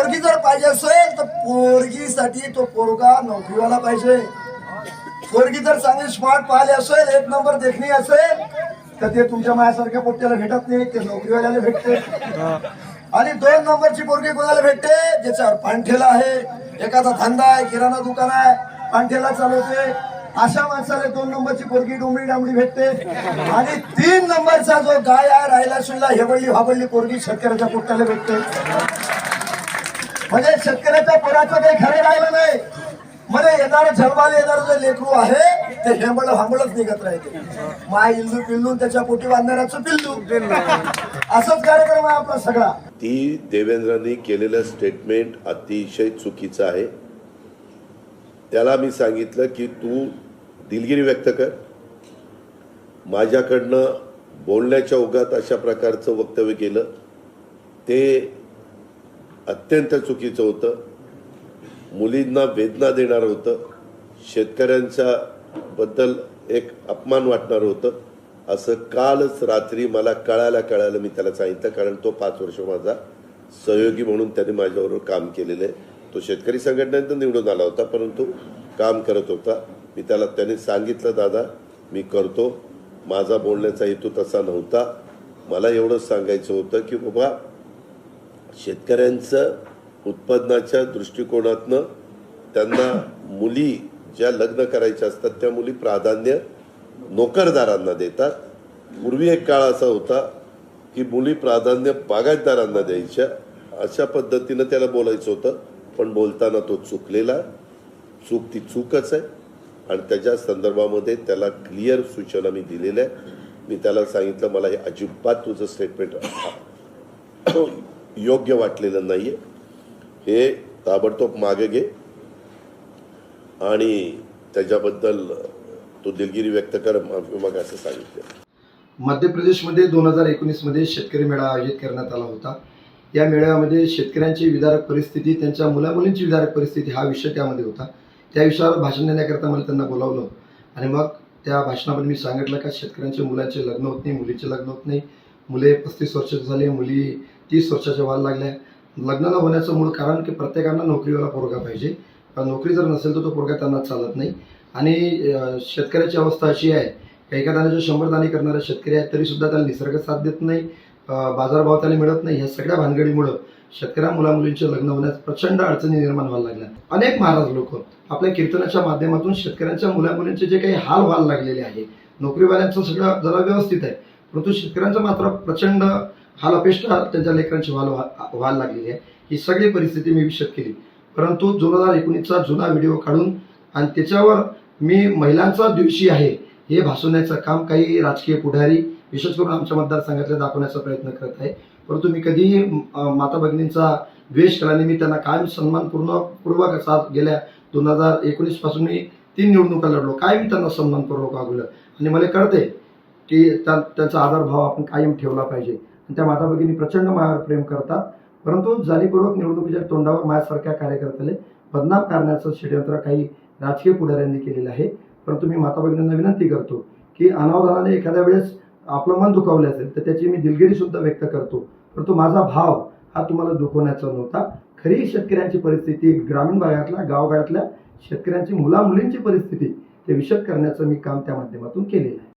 पोरगी जर पाहिजे असेल तर पोरगीसाठी तो पोरगा नोकरीवाला पाहिजे. पोरगी जर चांगली स्मार्ट पाहिले असेल एक नंबर देखणी असेल तर ते तुमच्या मायासारख्या पोट्याला भेटत नाही ते नोकरीवाल्याला भेटते. आणि दोन नंबरची पोरगी कोणाला भेटते? ज्याच्यावर पानठेला आहे. एखादा धंदा आहे किराणा दुकान आहे पानठेला चालवते. अशा माणसाला दोन नंबरची पोरगी डोंबडी डांबडी भेटते. आणि तीन नंबरचा जो गाय आहे राहिला सुईला हेबडली हाबडली पोरगी शेतकऱ्याच्या पोट्याला भेटते. म्हणजे शेतकऱ्याच्या पोराचं काही खरं राहिलं नाही. म्हणजे येणार जन्माला येणार जे लेकरू आहे ते हेंबळ हांबळच निघत राहते. माय इल्लू पिल्लू त्याच्या पोटी बांधणाऱ्याचं पिल्लू. असंच कार्यक्रम आहे आपला सगळा. ती देवेंद्रांनी केलेलं स्टेटमेंट अतिशय चुकीचं आहे. त्याला मी सांगितलं की तू दिलगिरी व्यक्त कर. माझ्याकडनं बोलण्याच्या ओघात अशा प्रकारचं वक्तव्य केलं. ते अत्यंत चुकीचं होतं. मुलींना वेदना देणारं होतं. शेतकऱ्यांच्या बद्दल एक अपमान वाटणारं होतं. असं कालच रात्री मला कळायला कळायला मी त्याला सांगितलं कारण तो पाच वर्ष माझा सहयोगी म्हणून त्याने माझ्याबरोबर काम केलेलं आहे. तो शेतकरी संघटनेत निवडून आला होता परंतु काम करत होता. मी त्याला त्याने सांगितलं दादा मी करतो. माझा बोलण्याचा हेतू तसा नव्हता. मला एवढंच सांगायचं होतं की बाबा शेतकऱ्यांचं उत्पादनाच्या दृष्टिकोनातनं त्यांना मुली ज्या लग्न करायच्या असतात त्या मुली प्राधान्य नोकरदारांना देतात. पूर्वी एक काळ असा होता की मुली प्राधान्य बागायतदारांना द्यायच्या. अशा पद्धतीनं त्याला बोलायचं होतं पण बोलताना तो चुकलेला. चूक ती चूकच आहे. आणि त्याच्या संदर्भामध्ये त्याला क्लिअर सूचना मी दिलेल्या आहे मी त्याला सांगितलं मला हे अजिबात तुझं स्टेटमेंट योग्य वाटलेलं नाहीये. हे ताबडतोब मागे घे. आणि त्याच्याबद्दल तू दिलगिरी व्यक्त कर माफी असं सांगितलं. मध्य प्रदेशमध्ये दोन हजार एकोणीसमध्ये शेतकरी मेळा आयोजित करण्यात आला होता. या मेळाव्यामध्ये शेतकऱ्यांची विदारक परिस्थिती त्यांच्या मुलामुलींची विदारक परिस्थिती हा विषय त्यामध्ये होता. त्या विषयावर भाषण देण्याकरता मला त्यांना बोलावलं. आणि मग त्या भाषणामध्ये मी सांगितलं का शेतकऱ्यांच्या मुलांचे लग्न होत नाही मुलीचे लग्न होत नाही. मुले पस्तीस वर्षाचे झाले मुली तीस वर्षाच्या व्हायला लागल्या. लग्न न होण्याचं मूळ कारण की प्रत्येकांना नोकरीवाला पोरगा पाहिजे. नोकरी जर नसेल तर तो पोरगा त्यांना चालत नाही. आणि शेतकऱ्याची अवस्था अशी आहे का एका दाण्याचे शंभर दाणे करणारे शेतकरी आहेत तरी सुद्धा त्याला निसर्ग साथ देत नाही बाजारभाव त्याला मिळत नाही. ह्या सगळ्या भानगडीमुळं शेतकऱ्या मुलामुलींचे लग्न होण्यास प्रचंड अडचणी निर्माण व्हायला लागल्या. अनेक महाराज लोक आपल्या कीर्तनाच्या माध्यमातून शेतकऱ्यांच्या मुलामुलींचे जे काही हाल व्हायला लागलेले आहे नोकरीवाल्यांचं सगळं जरा व्यवस्थित आहे परंतु शेतकऱ्यांचं मात्र प्रचंड हाल अपेष्टा त्यांच्या लेकरांची व्हाल व्हायला लागलेली आहे. ही सगळी परिस्थिती मी विषद केली. परंतु दोन हजार एकोणीसचा जुना व्हिडिओ काढून आणि त्याच्यावर मी महिलांचा दिवशी आहे हे भासवण्याचं काम काही राजकीय पुढारी विशेष करून आमच्या मतदारसंघातले दाखवण्याचा प्रयत्न करत आहे. परंतु मी कधीही माता भगिनींचा द्वेष केल्याने मी त्यांना कायम सन्मानपूर्ण पूर्वक साथ गेल्या दोन हजार एकोणीसपासून मी तीन निवडणुका लढलो. काय मी त्यांना सन्मानपूर्वक वागवलं. आणि मला कळते की त्या त्यांचा आदरभाव आपण कायम ठेवला पाहिजे. त्या माता भगिनी प्रचंड मायावर प्रेम करतात. परंतु जाणीपूर्वक निवडणुकीच्या तोंडावर माझ्यासारख्या कार्यकर्त्याला बदनाम करण्याचं षडयंत्र काही राजकीय पुढाऱ्यांनी केलेलं आहे. परंतु मी माता भगिनींना विनंती करतो की अनावधानाने एखाद्या वेळेस आपलं मन दुखावले असेल तर त्याची मी दिलगिरीसुद्धा व्यक्त करतो. परंतु माझा भाव हा तुम्हाला दुखवण्याचा नव्हता. खरी शेतकऱ्यांची परिस्थिती ग्रामीण भागातल्या गावगाड्यातल्या शेतकऱ्यांची मुलामुलींची परिस्थिती ते विशद करण्याचं मी काम त्या माध्यमातून केलेलं आहे.